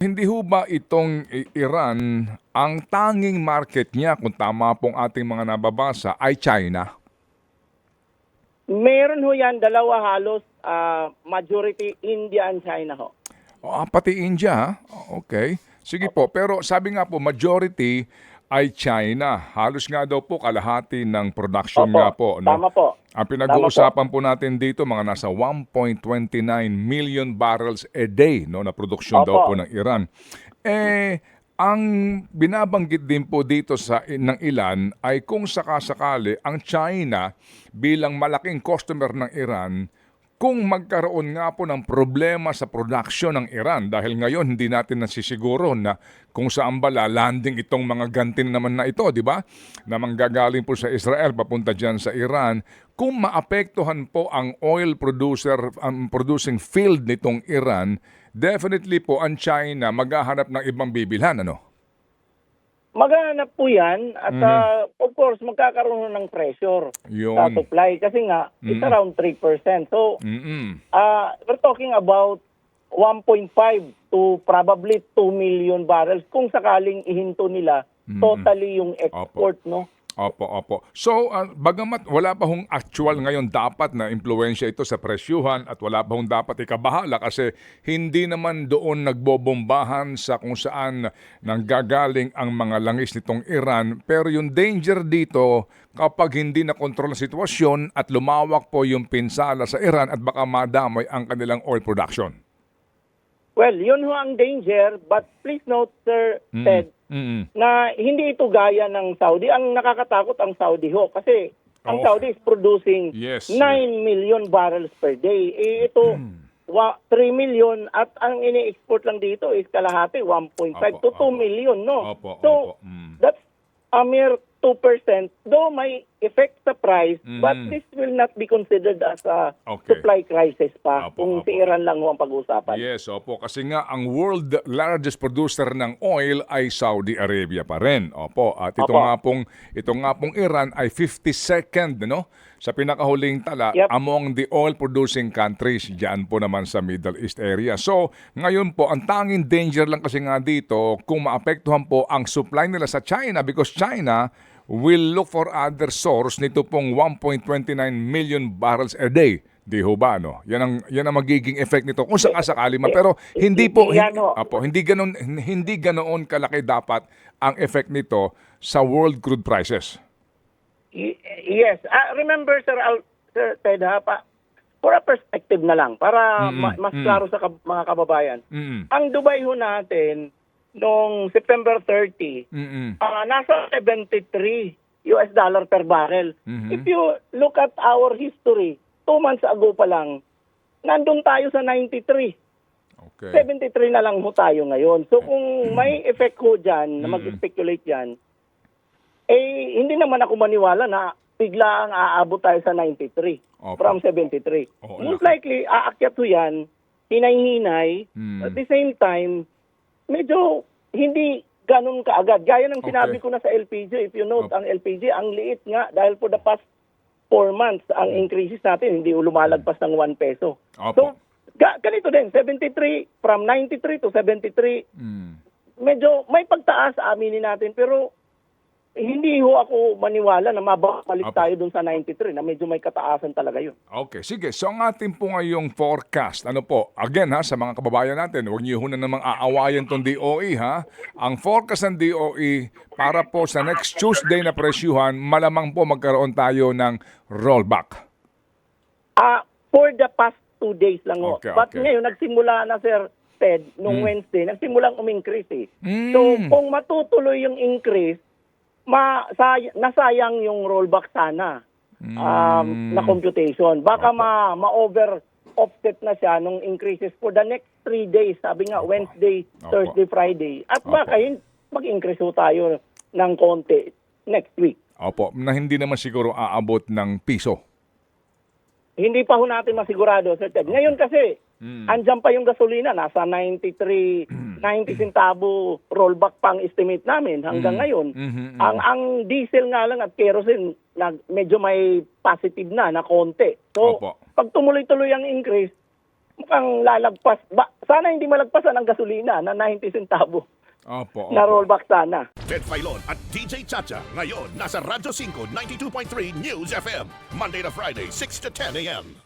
Hindi ho ba itong Iran, ang tanging market niya, kung tama pong ating mga nababasa, ay China? Meron ho yan, dalawa halos, ah, majority India and China ho. O, ah, pati India? Okay. Sige po, pero sabi nga po, majority ay China. Halos nga daw po kalahati ng production Opo, nga po. No? tama po. Ang pinag-uusapan po natin dito, mga nasa 1.29 million barrels a day no, na produksyon daw po ng Iran. Eh, ang binabanggit din po dito sa ng ilan ay kung sakasakali ang China bilang malaking customer ng Iran kung magkaroon nga po ng problema sa production ng Iran dahil ngayon hindi natin nasisiguro na kung saan ba landing itong mga gantin naman na ito, di ba? Na manggagaling po sa Israel papunta diyan sa Iran, kung maapektuhan po ang oil producer ang producing field nitong Iran, definitely po ang China maghahanap ng ibang bibilhan ano. Maghanap po yan at ah, of course magkakaroon ng pressure sa Yun. supply kasi nga it's around 3%. So Mm-mm. ah, we're talking about 1.5 to probably 2 million barrels kung sakaling ihinto nila totally yung export no. Opo, opo. So, ah, bagamat wala pa hong actual ngayon dapat na impluensya ito sa presyuhan at wala pa hong dapat ikabahala kasi hindi naman doon nagbobombahan sa kung saan nanggagaling ang mga langis nitong Iran. Pero yung danger dito kapag hindi na kontrol ang sitwasyon at lumawak po yung pinsala sa Iran at baka madamay ang kanilang oil production. Well, yun ho ang danger but please note Sir Ted Mm-mm. na hindi ito gaya ng Saudi. Ang nakakatakot ang Saudi ho kasi ang Oh. Saudi is producing Yes. 9 million barrels per day. Eh, ito, wa, 3 million at ang ini-export lang dito is kalahati, 1.5 Opo, to 2 opo. million, no? Opo, so, opo. Mm. that's a mere 2%, though may effect sa price, but Mm. this will not be considered as a Okay. supply crisis pa Opo, kung opo. si Iran lang ang pag-uusapan. Yes, opo. Kasi nga, ang world largest producer ng oil ay Saudi Arabia pa rin. Opo. At ito Opo. nga pong, ito nga pong Iran ay 52nd, no? Sa pinakahuling tala Yep. among the oil producing countries diyan po naman sa Middle East area. So, ngayon po, ang tanging danger lang kasi nga dito kung maapektuhan po ang supply nila sa China because China will look for other source nito pong 1.29 million barrels a day. Di ho ba, no? Yan ang, yan ang magiging effect nito kung sakasakali man. Pero hindi po, hindi, ho. apo, hindi, ganon, hindi ganoon kalaki dapat ang effect nito sa world crude prices. Yes. Ah, remember, Sir, Al- Sir Ted, ha, pa, for a perspective na lang, para ma- mas klaro sa kab- mga kababayan. Mm-mm. Ang Dubai ho natin, noong September 30, Mm-mm. ah, nasa 73 US dollar per barrel. Mhm. If you look at our history, two months ago pa lang, nandun tayo sa 93. Okay. 73 na lang ho tayo ngayon. So kung may effect ho dyan, na mag-speculate dyan, eh hindi naman ako maniwala na bigla ang aabot tayo sa 93 Opo. from 73. Oo, Most likely, aakyat ho yan, hinay-hinay, Hmm. at the same time, medyo hindi ganun kaagad. Gaya ng sinabi Okay. ko na sa LPG, if you note, Opo. ang LPG, ang liit nga dahil for the past four months, ang increases natin, hindi lumalagpas ng 1 peso. Opo. So, ga- ganito din, 73, from 93 to 73, Mm. medyo may pagtaas, aminin natin, pero hindi ho ako maniwala na mababalik Opo. tayo dun sa 93, na medyo may kataasan talaga yun. Okay, sige. So ang ating po ngayong forecast, ano po, again ha, sa mga kababayan natin, huwag niyo na namang aawayan tong DOE ha. Ang forecast ng DOE para po sa next Tuesday na presyuhan, malamang po magkaroon tayo ng rollback. Ah, for the past two days lang ho. Okay, But okay. ngayon, nagsimula na, Sir Ted, nung Wednesday, nagsimulang umingrease eh. Mm. So, kung matutuloy yung increase, ma say- nasayang yung rollback sana um, Mm. na computation. Baka ma, ma-over offset na siya nung increases for the next three days. Sabi nga, Wednesday, Opo. Thursday, Friday. At Opo. baka mag-increase tayo ng konti next week. Opo, na hindi naman siguro aabot ng piso. Hindi pa ho natin masigurado, Sir Ted. Ngayon kasi, Mm. andyan pa yung gasolina, nasa 93, 90 centavo rollback pang estimate namin hanggang ngayon. Mhm, Ang ang diesel nga lang at kerosene, nag, medyo may positive na, na konti. So, Opo. pag tumuloy-tuloy ang increase, mukhang lalagpas. Ba, sana hindi malagpasan ang gasolina na 90 centavo Opo, na opo. rollback sana. Ted Filon at DJ Chacha. Ngayon, nasa Radyo 5, 92.3 News FM. Monday to Friday, 6 to 10 a.m.